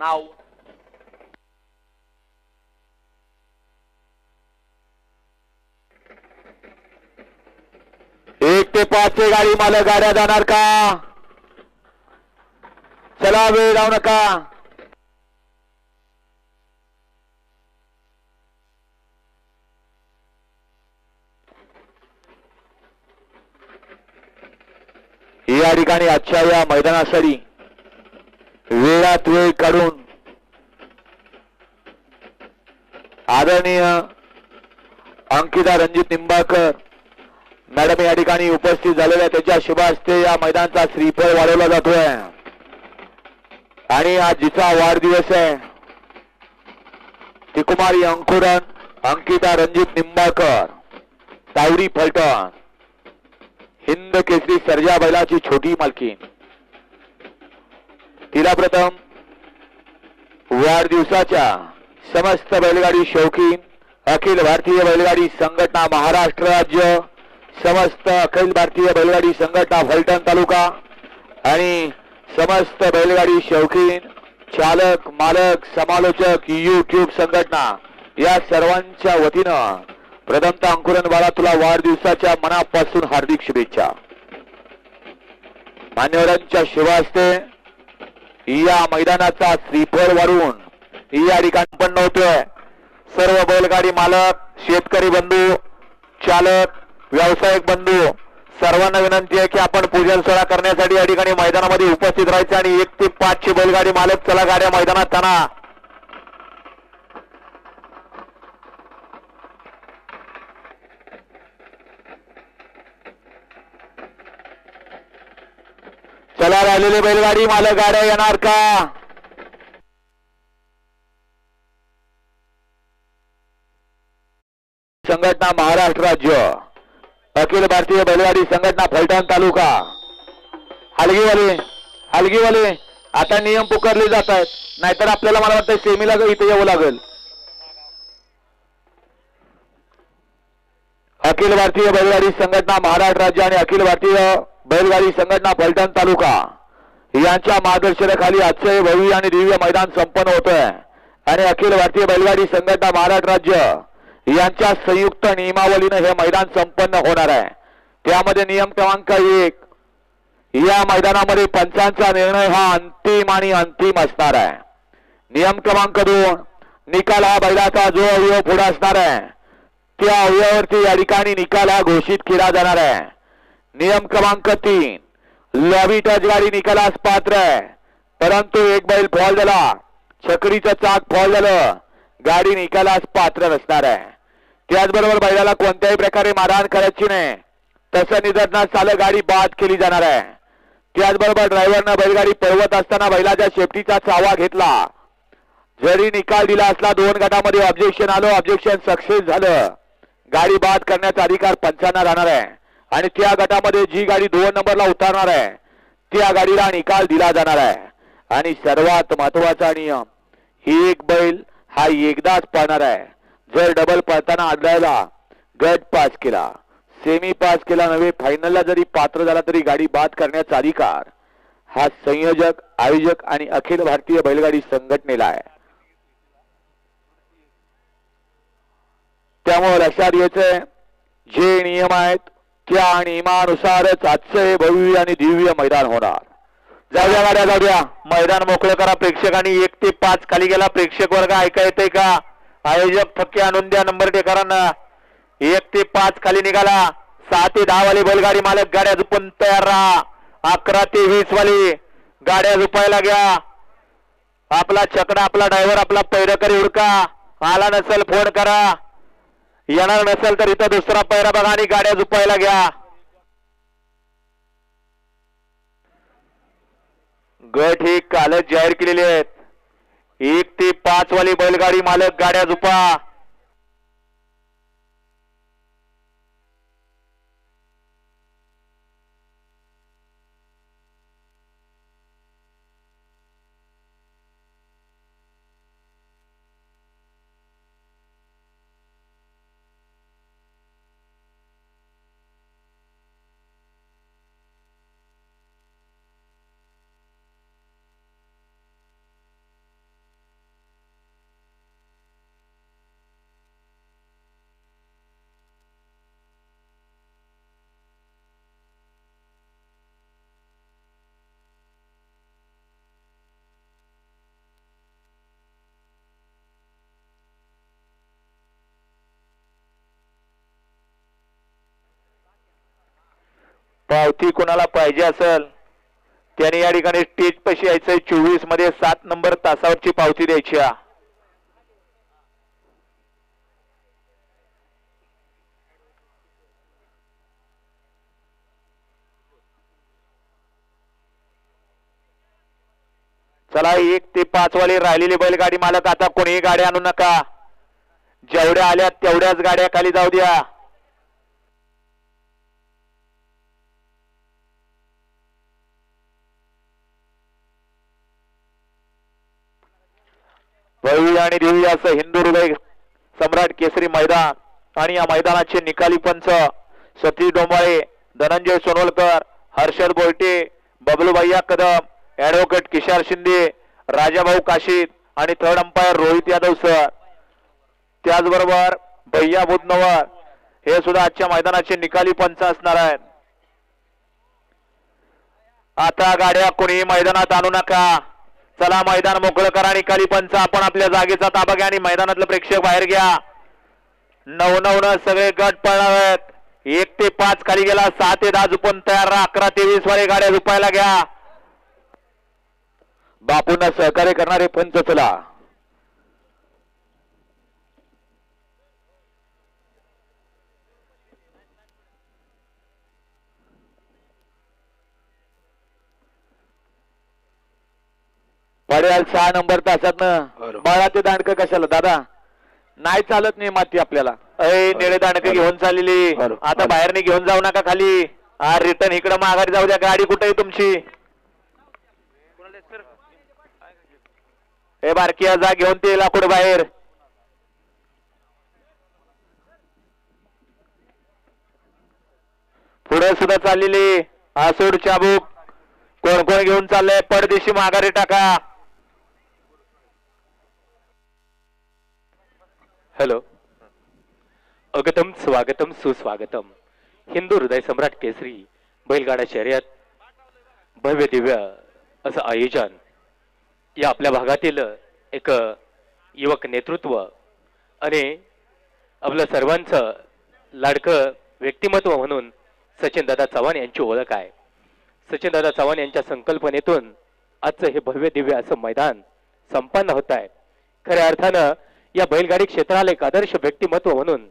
नाव एक ते पाच चे गाडी मालक गाड्या जाणार का? चला वेळ जाऊ नका. या ठिकाणी आजच्या या मैदानासाठी वेळात वेळ काढून आदरणीय अंकिता रणजित निंबाळकर मॅडम या ठिकाणी उपस्थित झालेल्या त्याच्या शुभास्ते या मैदानचा श्रीफळ वाढवला जातोय. आणि आज जिचा वाढदिवस आहे ती कुमारी अंकुरन अंकिता रणजित निंबाळकर तावडी फलटण हिंद केसरी सर्जा बैलाची छोटी मालकीन तिला प्रथम वाढदिवसाच्या समस्त बैलगाडी शौकीन अखिल भारतीय बैलगाडी संघटना महाराष्ट्र राज्य समस्त अखिल भारतीय बैलगाडी संघटना फलटण तालुका आणि समस्त बैलगाडी शौकीन चालक मालक समालोचक युट्यूब संघटना या सर्वांच्या वतीनं प्रथमतः अंकुरन बाळा तुला वाढदिवसाच्या मनापासून हार्दिक शुभेच्छा. मान्यवरांच्या शिवास्ते या मैदानाचा श्रीफळ वाढून या ठिकाणी पण नव्हतोय सर्व बैलगाडी मालक शेतकरी बंधू चालक व्यावसायिक बंधू सर्वांना विनंती आहे की आपण पूजन सोहळा करण्यासाठी या ठिकाणी मैदानामध्ये उपस्थित राहायचे आणि एक ते पाचशे बैलगाडी मालक चला गाड्या मैदानात त्यांना चला राहिलेले बैलगाडी मला गाड्या येणार का? संघटना महाराष्ट्र राज्य अखिल भारतीय बैलगाडी संघटना फलटण तालुका. हलगीवाले हलगीवाले आता नियम पुकारले जात आहेत नाहीतर आपल्याला मला वाटतं सेमीला इथे यावं लागेल. अखिल भारतीय बैलगाडी संघटना महाराष्ट्र राज्य आणि अखिल भारतीय बैलगाडी संघटना फलटण तालुका. यांच्या मार्गदर्शनाखाली आजचं हे भव्य आणि दिव्य मैदान संपन्न होत आहे आणि अखिल भारतीय बैलगाडी संघटना महाराष्ट्र राज्य यांच्या संयुक्त नियमावलीनं हे मैदान संपन्न होणार आहे. त्यामध्ये नियम क्रमांक एक. या मैदानामध्ये पंचांचा निर्णय हा अंतिम आणि अंतिम असणार आहे. नियम क्रमांक दोन. निकाल हा बैलाचा जो अवयव पुढे असणार आहे त्या अवयवावरती या ठिकाणी निकाल हा घोषित केला जाणार आहे. नियम क्रमांक तीन. लॉबी टच गाडी निकालास पात्र आहे. परंतु एक बैल फॉल झाला. छकडीचं चाक फॉल झालं. गाडी निकालास पात्र नसणार आहे. त्याचबरोबर बैलाला कोणत्याही प्रकारे मारहाण करायची नाही. तसं निदर्शनास आलं गाडी बाद केली जाणार आहे. त्याचबरोबर ड्रायव्हरनं बैलगाडी पळवत असताना बैलाच्या शेफ्टीचा चावा घेतला. जरी निकाल दिला असला दोन गटामध्ये ऑब्जेक्शन आलं. ऑब्जेक्शन सक्सेस झालं. गाडी बाद करण्याचा अधिकार पंचांना राहणार आहे. आणि त्या गटामध्ये जी गाडी दोन नंबरला उतरणार आहे त्या गाडीला निकाल दिला जाणार आहे. आणि सर्वात महत्त्वाचा नियम एक बैल हा एकदाच पळणार आहे. जर डबल पळताना आढळला गट पास केला सेमी पास केला नव्हे फायनलला जरी पात्र झाला तरी गाडी बाद करण्याचा अधिकार हा संयोजक आयोजक आणि अखिल भारतीय बैलगाडी संघटनेला आहे. त्यामुळे लक्षात घ्यायचंय जे नियम आहेत वाक्या आणि इमानुसारच आजचं हे भव्य आणि दिव्य मैदान होणार. जाऊया गाड्या जाऊया मैदान मोकळं करा प्रेक्षकांनी. एक ते पाच खाली गेला. प्रेक्षक वर्ग ऐका येतंय का? आयोजक थक्के आणून द्या नंबर टेकरांना एक ते पाच खाली निघाला. सहा ते दहा वाली बैलगाडी मालक. गाड्या झुपून तयार राहा. अकरा ते वीस वाली गाड्या झुपायला घ्या. आपला छकडा आपला ड्रायव्हर आपला पैरकरी उडका आला नसेल फोन करा. येणार नसेल तर इथं दुसरा पैरा बघा आणि गाड्या झुपायला घ्या. गट ही कालच जाहीर केलेली आहेत. एक ते पाच वाली बैलगाडी मालक गाड्या झुपा. पावती कोणाला पाहिजे असेल त्याने या ठिकाणी स्टेज पशी यायचंय. चोवीसमध्ये सात नंबर तासावरची पावती द्यायची चला एक ते पाच वाले राहिलेली बैलगाडी मालक आता कोणीही गाड्या आणू नका. जेवढ्या आल्या तेवढ्याच गाड्या खाली जाऊ द्या. वळवी आणि देवी असं हिंदू हृदय सम्राट केसरी मैदान आणि या मैदानाचे निकाली पंच सतीश डोंबाळे धनंजय सोनवलकर हर्षद बोलटे बबलू भैया कदम ऍडव्होकेट किशार शिंदे राजाभाऊ काशीद आणि third umpire Rohit Yadav sir त्याचबरोबर भैया बुधनवर हे सुद्धा आजच्या मैदानाचे निकाली पंच असणार आहेत. आता गाड्या कोणीही मैदानात आणू नका. चला मैदान मोकळं करा निकाली पंच आपण आपल्या जागेचा ताबा घ्या आणि मैदानातलं प्रेक्षक बाहेर घ्या. नऊ नऊ न सगळे गट पळावेत. एक ते पाच खाली गेला सहा ते दहा झुपून तयार राहा. अकरा ते वीस वाले गाड्या झुपायला घ्या. बापूंना सहकार्य करणारे पंच चला. पडेल सहा नंबर तासातनं. बाळा ते दांडक कशाला? दादा नाही चालत नाही माती आपल्याला. अय निळे दांडक घेऊन चाललेली. आता बाहेर घेऊन जाऊ नका खाली. हा रिटर्न इकडं माघारी जाऊ द्या. गाडी कुठे आहे तुमची? हे बारकिया जा घेऊन ते लाकूड बाहेर. पुढे सुद्धा चाललेली. आसूड चाबूक. कोण कोण घेऊन चाललंय? परदेशी माघारी टाका. हॅलो अगतम स्वागतम सुस्वागतम. हिंदू हृदय सम्राट केसरी बैलगाडा शर्यत भव्य दिव्य असं आयोजन. या आपल्या भागातील एक युवक नेतृत्व आणि आपलं सर्वांचं लाडकं व्यक्तिमत्व म्हणून सचिनदादा चव्हाण यांची ओळख आहे. सचिनदादा चव्हाण यांच्या संकल्पनेतून आजचं हे भव्य दिव्य असं मैदान संपन्न होत आहे. खऱ्या अर्थानं या बैलगाडी क्षेत्राला एक आदर्श व्यक्तिमत्व म्हणून